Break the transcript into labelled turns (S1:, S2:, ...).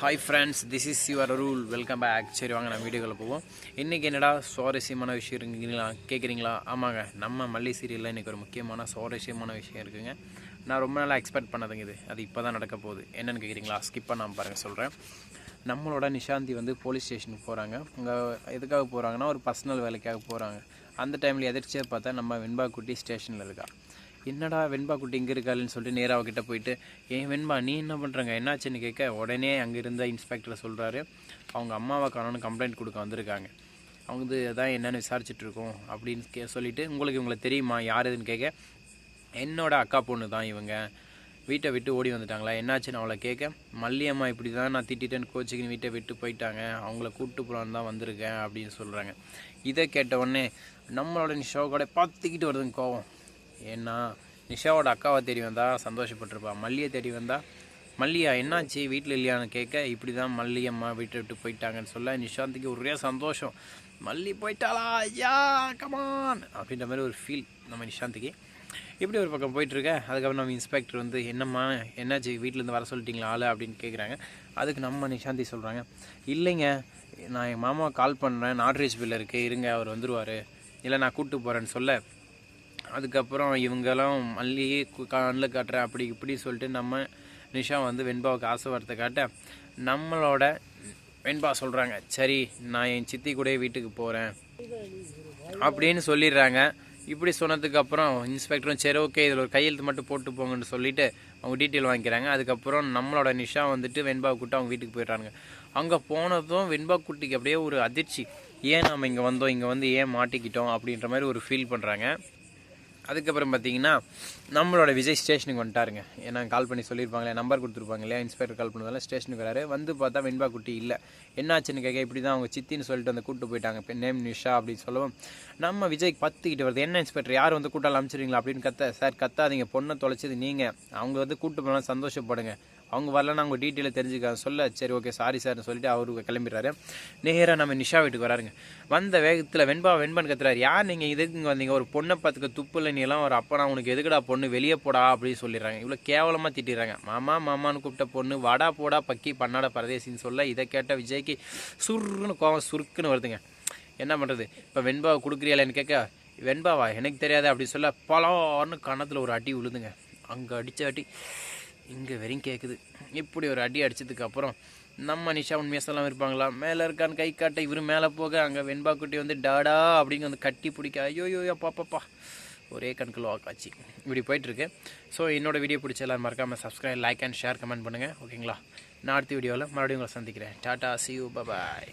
S1: Hi friends this is your rule welcome back சரி வாங்க நான் வீடியோக்குள்ள போவோம். இன்றைக்கி என்னடா சுவாரஸ்யமான விஷயம் இருக்குங்களா? கேட்குறீங்களா ஆமாங்க நம்ம மல்லி சீரியலில் இன்றைக்கி ஒரு முக்கியமான சுவாரஸ்யமான விஷயம் இருக்குங்க. நான் ரொம்ப நாளாக எக்ஸ்பெக்ட் பண்ணதுங்க இது. அது இப்போ தான் நடக்க போகுது. என்னென்னு கேட்குறீங்களா ஸ்கிப் பண்ணாமல் பாருங்கள் சொல்கிறேன் நம்மளோட நிஷாந்தி வந்து போலீஸ் ஸ்டேஷனுக்கு போகிறாங்க அங்கே எதுக்காக போகிறாங்கன்னா ஒரு பர்சனல் வேலைக்காக போகிறாங்க அந்த டைமில் எதிர்ச்சியாக பார்த்தா நம்ம வெண்பா குட்டி ஸ்டேஷனில் இருக்கா. என்னடா வெண்பா குட்டி இங்கே இருக்காளுன்னு சொல்லிட்டு நேராக கிட்ட போயிட்டு ஏன் வெண்பா நீ என்ன பண்ணுறங்க என்னாச்சுன்னு கேட்க உடனே அங்கே இருந்த இன்ஸ்பெக்டர் சொல்கிறாரு அவங்க அம்மாவை காணோன்னு கம்ப்ளைண்ட் கொடுக்க வந்திருக்காங்க. அவங்க இது அதான் என்னென்னு விசாரிச்சுட்ருக்கோம் அப்படின்னு கே சொல்லிட்டு உங்களுக்கு இவங்களை தெரியுமா? யார் இதுன்னு கேட்க என்னோடய அக்கா பொண்ணு தான் இவங்க. வீட்டை விட்டு ஓடி வந்துட்டாங்களா? என்னாச்சுன்னு அவளை கேட்க மல்லியம்மா இப்படி தான் நான் திட்டிட்டேன்னு கோச்சிக்கின்னு வீட்டை விட்டு போயிட்டாங்க. அவங்கள கூப்பிட்டு போகலான்னு தான் வந்திருக்கேன் அப்படின்னு சொல்கிறாங்க இதை கேட்ட உடனே நம்மளோட ஷோ கூட பார்த்துக்கிட்டு வருதுங்க கோவம். ஏன்னா நிஷாவோட அக்காவை தேடி வந்தால் சந்தோஷப்பட்டிருப்பா. மல்லியை தேடி வந்தால் மல்லியா என்னாச்சு? வீட்டில் இல்லையான்னு கேட்க இப்படி தான் மல்லியம்மா வீட்டை விட்டு போயிட்டாங்கன்னு சொல்ல நிஷாந்திக்கு ஒரே சந்தோஷம். மல்லி போயிட்டாளா? ஐயா கமான் அப்படின்ற மாதிரி ஒரு ஃபீல் நம்ம நிஷாந்திக்கு. இப்படி ஒரு பக்கம் போயிட்டுருக்க? அதுக்கப்புறம் நம்ம இன்ஸ்பெக்டர் வந்து என்னம்மா என்னாச்சு? வீட்டிலேருந்து வர சொல்லிட்டீங்களா ஆளு? அப்படின்னு கேட்குறாங்க அதுக்கு நம்ம நிஷாந்தி சொல்கிறாங்க இல்லைங்க நான் என் மாமாவை கால் பண்ணுறேன் நாட்ரேஜ் பில் இருக்குது இருங்க அவர் வந்துடுவார் இல்லை நான் கூப்பிட்டு போகிறேன்னு சொல்ல அதுக்கப்புறம் இவங்கெல்லாம் மல்லியே கண்ணில் காட்டுறேன் அப்படி இப்படி சொல்லிட்டு நம்ம நிஷா வந்து வெண்பாவுக்கு ஆசை வரத்தை காட்ட நம்மளோட வெண்பா சொல்கிறாங்க சரி நான் என் சித்தி கூட வீட்டுக்கு போகிறேன் அப்படின்னு சொல்லிடுறாங்க. இப்படி சொன்னதுக்கப்புறம் இன்ஸ்பெக்டரும் சரி ஓகே இதில் ஒரு கையெழுத்து மட்டும் போட்டு போங்கன்னு சொல்லிட்டு அவங்க டீட்டெயில் வாங்கிக்கிறாங்க. அதுக்கப்புறம் நம்மளோட நிஷா வந்துட்டு வெண்பா கூட்டு அவங்க வீட்டுக்கு போயிடுறாங்க அங்கே போனதும் வெண்பா குட்டிக்கு அப்படியே ஒரு அதிர்ச்சி. ஏன் நம்ம இங்கே வந்தோம்? இங்கே வந்து ஏன் மாட்டிக்கிட்டோம்? அப்படின்ற மாதிரி ஒரு ஃபீல் பண்ணுறாங்க அதுக்கப்புறம் பார்த்தீங்கன்னா நம்மளோட விஜய் ஸ்டேஷனுக்கு வந்துட்டாருங்க. ஏன்னா கால் பண்ணி சொல்லியிருப்பாங்களே நம்பர் கொடுத்துருப்பாங்க இல்லையா இன்ஸ்பெக்டர் கால் பண்ணதால ஸ்டேஷனுக்கு வராரு. வந்து பார்த்தா வெண்பா குட்டி இல்லை. என்னாச்சுன்னு கேட்க இப்படி தான் அவங்க சித்தின்னு சொல்லிட்டு வந்து கூப்பிட்டு போயிட்டாங்க. இப்போ நேம் நிஷா அப்படின்னு சொல்லவும் நம்ம விஜய் பத்துக்கிட்டு வருது. என்ன இன்ஸ்பெக்டர் யார் வந்து கூட்டால் அனுப்பிச்சிருங்களா அப்படின்னு கத்த. சார் கத்தாதீங்க. பொண்ணை தொலைச்சது நீங்கள் அவங்க வந்து கூப்பிட்டு போனால் சந்தோஷப்படுங்க. அவங்க வரலன்னு அவங்க டீட்டெயிலை தெரிஞ்சுக்க சொல்ல சரி ஓகே சாரி சார்னு சொல்லிட்டு அவரு கிளம்பிடுறாரு. நேராக நம்ம நிஷா வீட்டுக்கு வராருங்க. வந்த வேகத்தில் வெண்பா வெண்பான்னு கத்துறாரு. யார் நீங்கள் இதுக்கு இங்கே வந்தீங்க? ஒரு பொண்ணை பார்த்துக்க துப்புல நீ எல்லாம் ஒரு அப்பா நான் உனக்கு எதுக்குடா பொண்ணு? வெளியே போடா அப்படின்னு சொல்லிடுறாங்க. இவ்வளோ கேவலமாக திட்டிடுறாங்க. மாமா மாமான்னு கூப்பிட்ட பொண்ணு வாடா போடா பக்கி பண்ணாட பரதேசின்னு சொல்ல இதை கேட்ட விஜய்க்கு சுருன்னு கோவம் சுருக்குன்னு வருதுங்க. என்ன பண்ணுறது இப்போ வெண்பாவை கொடுக்குறியாலன்னு கேட்க வெண்பாவா? எனக்கு தெரியாது அப்படின்னு சொல்ல பலான்னு கணத்தில் ஒரு அடி விழுதுங்க. அங்கே அடித்த அடி இங்கே வெறும் கேட்குது இப்படி ஒரு அடி அடித்ததுக்கப்புறம் நம்ம நிஷா உண்மையாக சொல்லாமல் இருப்பாங்களா மேலே இருக்கான்னு கை காட்ட இவர் மேலே போக அங்கே வெண்பா குட்டி வந்து டாடா அப்படிங்க வந்து கட்டி பிடிக்க ஐயோ யோ பாப்பாப்பா ஒரே கண்கள் வாக்காச்சு. இப்படி போயிட்டுருக்கு ஸோ என்னோட வீடியோ பிடிச்ச எல்லாரும் மறக்காமல் subscribe like and share comment பண்ணுங்கள் ஓகேங்களா நான் அடுத்த வீடியோவில் மறுபடியும் உங்களை சந்திக்கிறேன். Tata C you bye bye